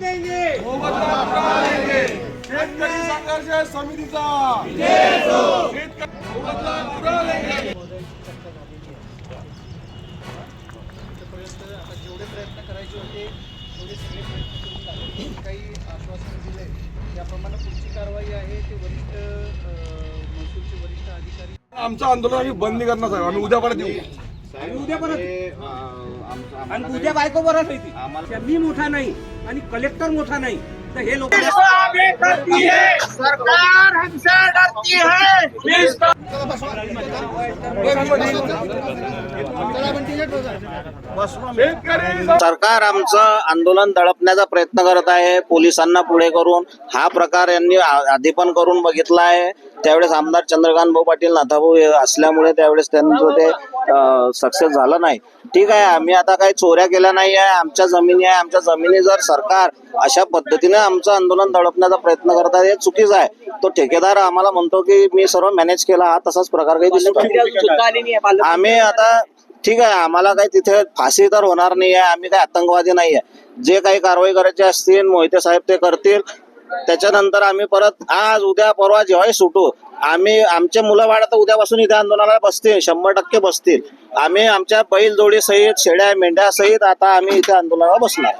देंगे। मोबदला पुरा देंगे. शेतकरी संघर्ष समितीचा। मोबदला पुरा देंगे. आतापर्यंत आता जेवढे प्रयत्न करायचे होते तेवढे सगळे प्रयत्न करून झाले काही आश्वासन दिले. त्याप्रमाणे पुढची कारवाई आहे. ते वरिष्ठ महसूलचे वरिष्ठ अधिकारी आमचं आंदोलन आम्ही बंद नाही करणार साहेब. आम्ही उद्या परत येऊ. उद्या परत आणि उद्या बायको बरं होती मी मोठा नाही. आणि कलेक्टर मोठा नाही तर हे लोक सरकार सरकार आमचं आंदोलन दडपण्याचा प्रयत्न करत आहे. पोलिसांना पुढे करून हा प्रकार यांनी आधी पण करून बघितला आहे त्यावेळेस आमदार चंद्रकांत भाऊ पाटील नाथाभाऊ हे असल्यामुळे त्यावेळेस त्यांचं ते सक्सेस झालं नाही. ठीक आहे आम्ही आता काही चोऱ्या केल्या नाही आहे आमच्या जमिनी आहे. आमच्या जमिनी जर सरकार अशा पद्धतीने आमचं आंदोलन दडपण्याचा प्रयत्न करत आहे हे चुकीचं आहे. तो ठेकेदार आम्हाला म्हणतो की मी सर्व मॅनेज केला हा तसाच प्रकार काही दिसतो आम्ही आता ठीक आहे आम्हाला काही तिथे फाशी तर होणार नाही आहे आम्ही काही आतंकवादी नाही आहे. जे काही कारवाई करायची असतील मोहिते साहेब ते करतील. त्याच्यानंतर आम्ही परत आज उद्या परवा जेव्हाही सुटू आम्ही आमचे मुलं बाळ तर उद्यापासून इथे आंदोलनाला बसतील शंभर टक्के बसतील. आम्ही आमच्या बैल जोडी सहित शेळ्या मेंढ्या सहित आता आम्ही इथे आंदोलनाला बसणार.